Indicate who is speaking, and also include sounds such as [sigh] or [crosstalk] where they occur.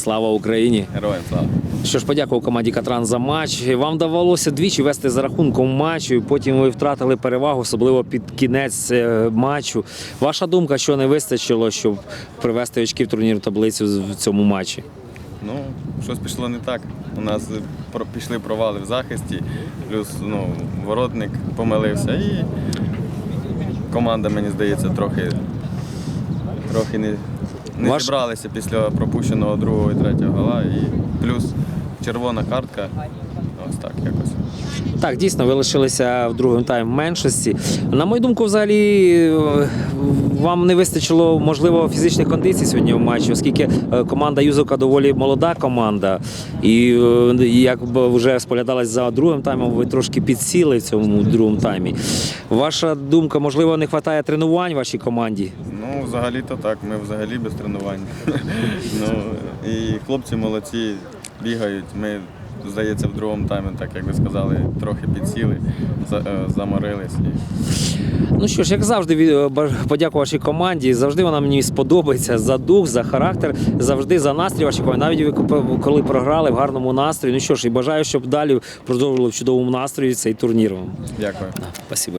Speaker 1: Слава Україні!
Speaker 2: Героям слава.
Speaker 1: Що ж, подякував команді Катран за матч. Вам давалося двічі вести за рахунком матчу. і Потім ви втратили перевагу, особливо під кінець е, матчу. Ваша думка, що не вистачило, щоб привести очки в турнірну таблицю в цьому матчі?
Speaker 2: Ну, щось пішло не так. У нас пішли провали в захисті, плюс ну, воротник помилився і команда, мені здається, трохи, трохи не, не
Speaker 1: Ваш-
Speaker 2: зібралися після пропущеного другого і третього гола. І плюс червона картка. Ось так якось.
Speaker 1: Так, дійсно, ви лишилися в другому таймі в меншості. На мою думку, взагалі е, вам не вистачило можливо фізичних кондицій сьогодні в матчі, оскільки е, команда Юзовка доволі молода команда. І е, як би вже споглядалось за другим таймом, ви трошки підсіли в цьому другому таймі. Ваша думка, можливо, не вистачає тренувань вашій команді?
Speaker 2: Ну, взагалі-то так, ми взагалі без тренувань. [laughs] ну, і хлопці молодці, бігають. Ми, здається, в другому таймі, так як ви сказали, трохи підсіли, е, заморились. І...
Speaker 1: Ну що ж, як завжди, баж- подякую вашій команді. Завжди вона мені сподобається за дух, за характер, завжди за настрій вашої команди. Навіть ви коли- програли в гарному настрої. Ну що ж, і бажаю, щоб далі продовжували в чудовому настрої цей турнір.
Speaker 2: Дякую.
Speaker 1: Спасибо.